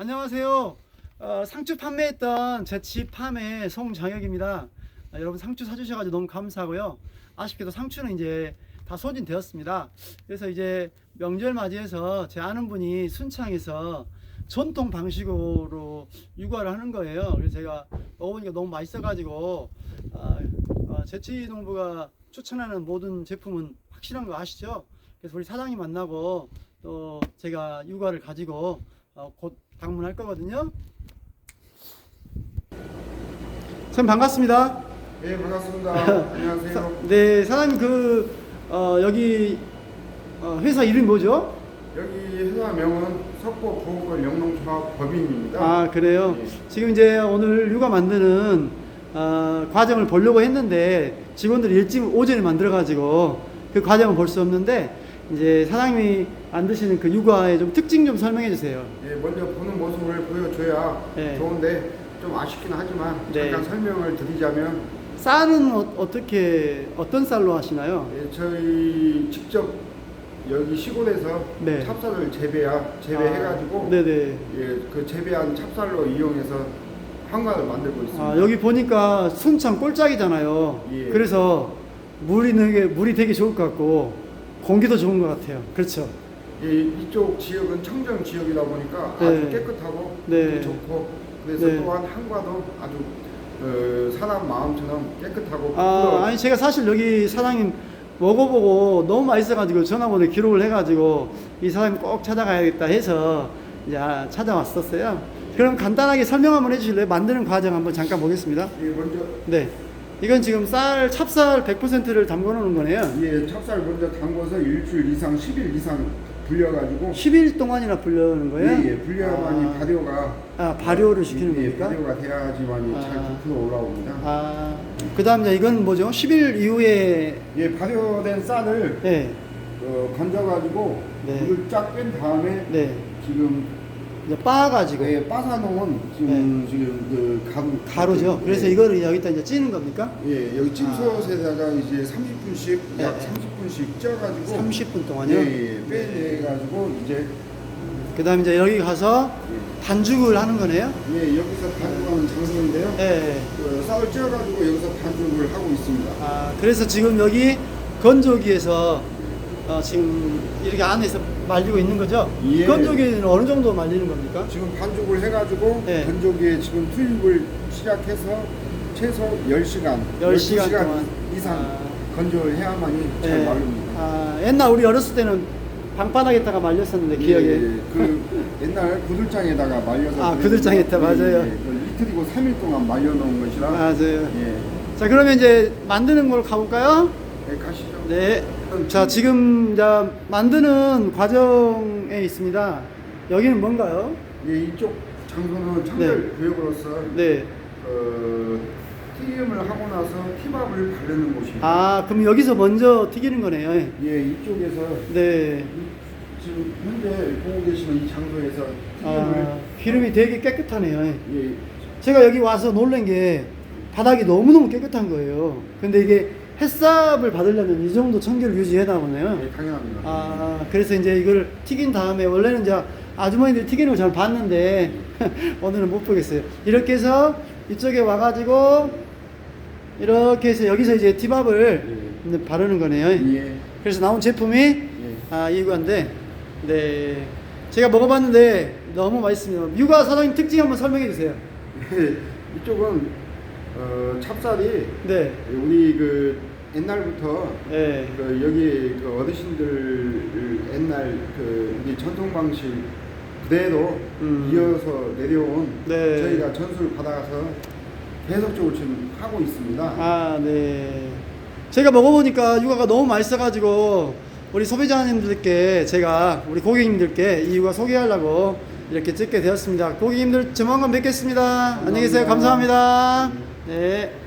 안녕하세요. 어, 상추 판매했던 제치 팜의 송정혁입니다. 아, 여러분 상추 사주셔가지고 너무 감사하고요. 아쉽게도 상추는 이제 다 소진되었습니다. 그래서 이제 명절 맞이해서 제 아는 분이 순창에서 전통 방식으로 육아를 하는 거예요. 그래서 제가 먹어보니까 너무 맛있어가지고 아, 아, 제치 농부가 추천하는 모든 제품은 확실한 거 아시죠? 그래서 우리 사장님 만나고 또 제가 육아를 가지고 어, 곧 방문할 거거든요. 선생님 반갑습니다. 네 반갑습니다. 안녕하세요. 네 사장님 그 어, 여기 어, 회사 이름이 뭐죠? 여기 회사 명은 석고 부업을 영농조합 법인입니다. 아 그래요. 예. 지금 이제 오늘 육아 만드는 어, 과정을 보려고 했는데 직원들이 일찍 오전에 만들어 가지고 그 과정을 볼수 없는데 이제 사장님이 만드시는 그 육아의 좀 특징 좀 설명해 주세요. 예, 먼저 보는 모습을 보여줘야 네. 좋은데 좀 아쉽긴 하지만 네. 잠깐 설명을 드리자면 쌀은 어, 어떻게 어떤 쌀로 하시나요? 예, 저희 직접 여기 시골에서 네. 찹쌀을 재배야 재배해가지고 아, 네네. 예, 그 재배한 찹쌀로 이용해서 한과를 만들고 있습니다. 아, 여기 보니까 순창 꼴짝이잖아요. 예. 그래서 물이 되게 물이 되게 좋을 것 같고 공기도 좋은 것 같아요. 그렇죠. 예, 이쪽 지역은 청정 지역이다 보니까 네. 아주 깨끗하고 네. 좋고 그래서 네. 또한 한과도 아주 어, 사람 마음처럼 깨끗하고 아. 아니 제가 사실 여기 사장님 먹어보고 너무 맛있어가지고 전화번호 기록을 해가지고 이 사장님 꼭 찾아가야겠다 해서 이제 아, 찾아왔었어요. 그럼 간단하게 설명 한번 해주실래요? 만드는 과정 한번 잠깐 보겠습니다. 예, 먼저 네. 이건 지금 쌀, 찹쌀 100%를 담궈 놓는 거네요. 예, 찹쌀 먼저 담궈서 일주일 이상 10일 이상 불려가지고 10일 동안이나 불려는 거예요? 예, 예, 불려야만이 아, 발효가 아, 발효를 시키는 예, 겁니까? 발효가 돼야지만이 잘 아. 부풀어 올라옵니다. 아, 그 다음 이제 이건 뭐죠? 10일 이후에, 예, 발효된 쌀을 네, 어, 건져가지고 네. 물을 쫙 뺀 다음에 네. 지금 이제 빻아가지고 예, 빠사놓은 지금 지금 그 가루 가루죠. 예. 그래서 이거를 여기다 이제 찌는 겁니까? 예, 여기 찜솥에다가 이제 30분씩 네, 약 네. 30분씩 쪄가지고 30분 동안요. 예, 예, 빼내가지고 이제 그 다음 이제 여기 가서 예, 반죽을 하는 거네요. 예, 여기서 반죽하는 장소인데요. 예. 그 쌀을 쪄가지고 여기서 반죽을 하고 있습니다. 아, 그래서 지금 여기 건조기에서 어, 지금 이렇게 안에서 말리고 있는 거죠? 예. 건조기는 어느 정도 말리는 겁니까? 지금 반죽을 해가지고 네. 건조기에 지금 투입을 시작해서 최소 10시간, 10시간 동안. 이상 아. 건조를 해야만이 잘 예. 마릅니다. 아, 옛날 우리 어렸을 때는 방바닥에다가 말렸었는데 기억에. 예, 예. 그 옛날 구들장에다가 말려서 아, 그랬는데, 구들장에다, 맞아요. 그걸 이틀이고 3일 동안 말려놓은 것이라 맞아요. 예, 자, 그러면 이제 만드는 걸로 가볼까요? 네, 가시죠. 네. 자, 지금 이제 만드는 과정에 있습니다. 여기는 뭔가요? 예, 이쪽 장소는 청결 교육으로서 네. 어, 튀김을 하고 나서 티밥을 바르는 곳입니다. 아, 그럼 여기서 먼저 튀기는 거네요. 예, 이쪽에서 네. 지금 현재 보고 계시는 이 장소에서 튀김을 아, 기름이 되게 깨끗하네요. 예, 제가 여기 와서 놀란 게 바닥이 너무너무 깨끗한 거예요. 근데 이게 햇삽을 받으려면 이 정도 청결을 유지해야 나오네요. 예, 당연합니다. 아, 그래서 이제 이걸 튀긴 다음에 원래는 이제 아주머니들이 튀기는 걸 잘 봤는데 오늘은 못 보겠어요. 이렇게 해서 이쪽에 와가지고 이렇게 해서 여기서 이제 티밥을 이제 바르는 거네요. 예, 그래서 나온 제품이 예. 아 이거인데 네 제가 먹어봤는데 너무 맛있습니다. 육아 사장님 특징 한번 설명해 주세요. 예, 이쪽은 어, 찹쌀이 네, 우리 그 옛날부터 네, 그 여기 그 어르신들 옛날 그 우리 전통 방식 그대로 음. 이어서 내려온 네. 저희가 전수를 받아서 계속적으로 지금 하고 있습니다. 아 네. 제가 먹어보니까 육아가 너무 맛있어가지고 우리 소비자님들께 제가 우리 고객님들께 이 육아 소개하려고 이렇게 찍게 되었습니다. 고객님들 조만간 뵙겠습니다. 안녕히 계세요. 감사합니다. 네.